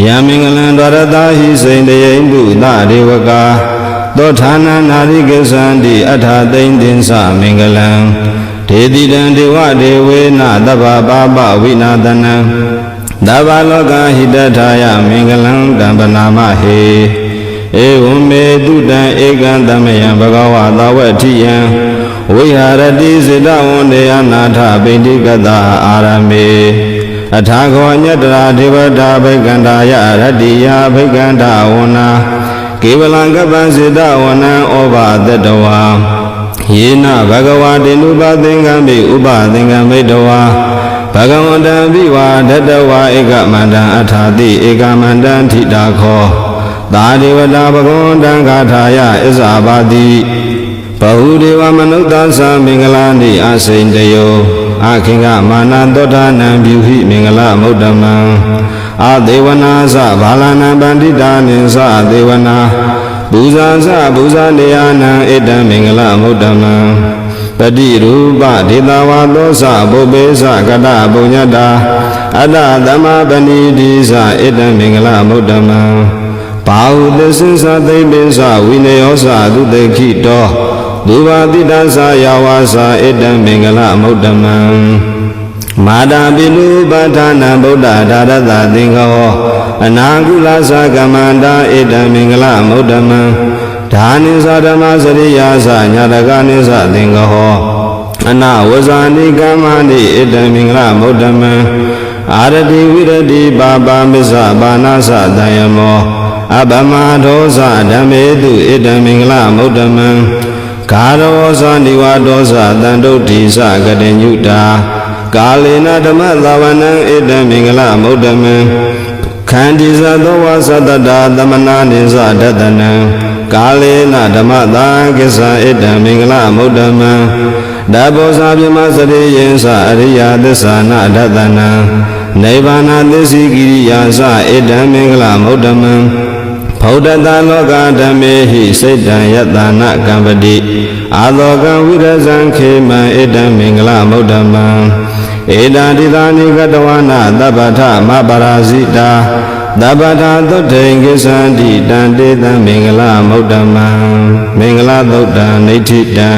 ယံမင်္ဂလံဒရတာဟိစိန်တယိမုသဒေဝကာသောဌာနနာရိကေသံတိအထာသိမ့်တင်္စမင်္ဂလံဒေတိတံဒေဝဒေဝေနသဗ္ဗပါပဝိနာသနံသဗ္ဗလောကဟိတထာယမင်္ဂလံတံပနာမဟေဧဝံမေတုတံဧကံသမယံဘဂဝါသဝတ္ထိယံဝိဟာရတိစေတဝန္တေယနာထပိဋိကတအာရမေ အထာခောညတရာဒေဝတာဘိက္ခန္တာယရတ္တိယဘိက္ခန္တာဝနာကေဝလံကပ္ပံစေတဝနံဩဘာတတဝါယေနဘဂဝါတေနုပသင်္ကံပိဥပသင်္ကံမိတဝါဘဂဝန္တံပိဝါဒတဝါဧကမန္တံအထာတိဧကမန္တံထိတာခောသာဒေဝတာဘဂဝန္တံဂါထာယဣဇာဘာတိ ဘဟုဒေဝမနုဿသသမင်္ဂလာနိအစိန်တယောအခင်ကမာနသောတာနံပြုဟိမင်္ဂလမုဒ္ဓမံအာဒေဝနာသဘာလနာပန္တိတာနိသဒေဝနာပူဇာသပူဇာနေယနံဣတံမင်္ဂလမုဒ္ဓမံပတိရူပဒေတာဝါသောသဘုပေသကတပုညတာအတ္တသမပဏိတိသဣတံမင်္ဂလမုဒ္ဓမံဘာဟုသစ္စသသိမ့်ပိသဝိနယောသသုတေခိတော ဒုဘာတိတသယာဝါစာဣတံမင်္ဂလမုဒ္ဓမံမာတာပိလူပဋ္ဌာနဗုဒ္ဓဒါရတသင်္ခောအနာကုလသကမန္တာဣတံမင်္ဂလမုဒ္ဓမံဒါနိသဓမ္မစရိယာသညာတကနိသသင်္ခောအနာဝဇာနိကမ္မနိဣတံမင်္ဂလမုဒ္ဓမံအာရတိဝိရတိပါပါမစ္ဆဘာနာသတံယမောအပမဒောသဓမ္မေတုဣတံမင်္ဂလမုဒ္ဓမံ ဂါရောဇာနိဝါဒောဇတန္တုဋ္ဌိသကတညုတာကာလေနဓမ္မသဝနံဣတံမင်္ဂလမုဒ္ဓမံခန္တီဇသောဝသတ္တတာသမနာနိဇဒတနံကာလေနဓမ္မသာကိစ္ဆဣတံမင်္ဂလမုဒ္ဓမံဓဘောဇာပြမစရိယေသအရိယသစ္စာနဒတနံနိဗ္ဗာနသစ္စိကိရိယာသဣတံမင်္ဂလမုဒ္ဓမံ ဗုဒ္ဓတလောကဓမ္မေဟိစိတ်တံယတနာကံပတိအာလောကဝိရဇံခေမံဣတံမင်္ဂလမုဒ္ဓမံဧတံတိသာနိကတဝနာသဗ္ဗထမပရာဇိတာသဗ္ဗထာသုတ်ထိန်ကိသန္တိတံတေတံမင်္ဂလမုဒ္ဓမံမင်္ဂလသုတ်တံနေဋ္ဌိတံ